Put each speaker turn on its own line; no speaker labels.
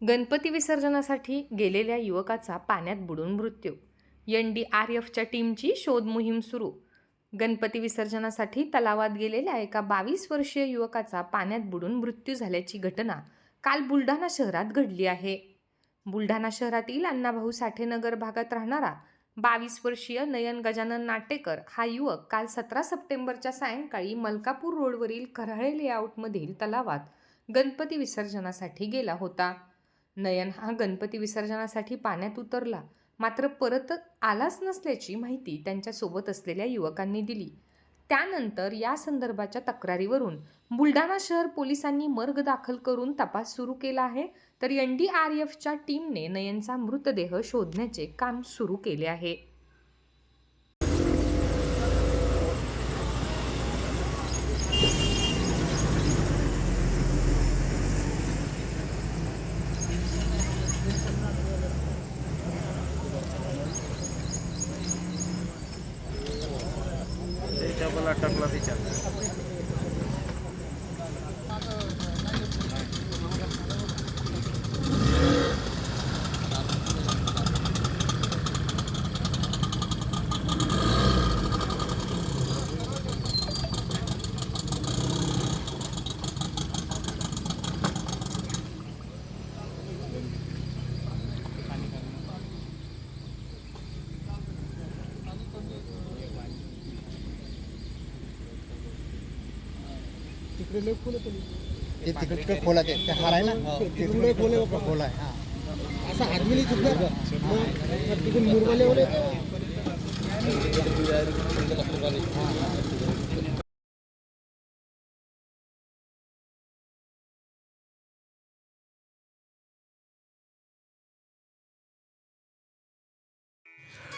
गणपती विसर्जनासाठी गेलेल्या युवकाचा पाण्यात बुडून मृत्यू. एन डी आर एफच्या टीमची शोध मोहीम सुरू. गणपती विसर्जनासाठी तलावात गेलेल्या एका बावीस वर्षीय युवकाचा पाण्यात बुडून मृत्यू झाल्याची घटना काल बुलढाणा शहरात घडली आहे. बुलढाणा शहरातील अण्णाभाऊ साठेनगर भागात राहणारा बावीस वर्षीय नयन गजानन नाटेकर हा युवक काल सतरा सप्टेंबरच्या सायंकाळी मलकापूर रोडवरील कराळे लेआउटमधील तलावात गणपती विसर्जनासाठी गेला होता. नयन हा गणपती विसर्जनासाठी पाण्यात उतरला मात्र परत आलाच नसल्याची माहिती त्यांच्यासोबत असलेल्या युवकांनी दिली. त्यानंतर या संदर्भाच्या तक्रारीवरून बुलढाणा शहर पोलिसांनी मर्ग दाखल करून तपास सुरू केला आहे. तर एन डी आर एफच्या टीमने नयनचा मृतदेह शोधण्याचे काम सुरू केले आहे. takla takla diyeceğim.
डबल अटकला तिच्या
ते तिकडे खोला ते ते हार आहे ना? तिकडे खोले खोला आहे. हा असं आदमी चुकलं तिकडून मुरवाले वगैरे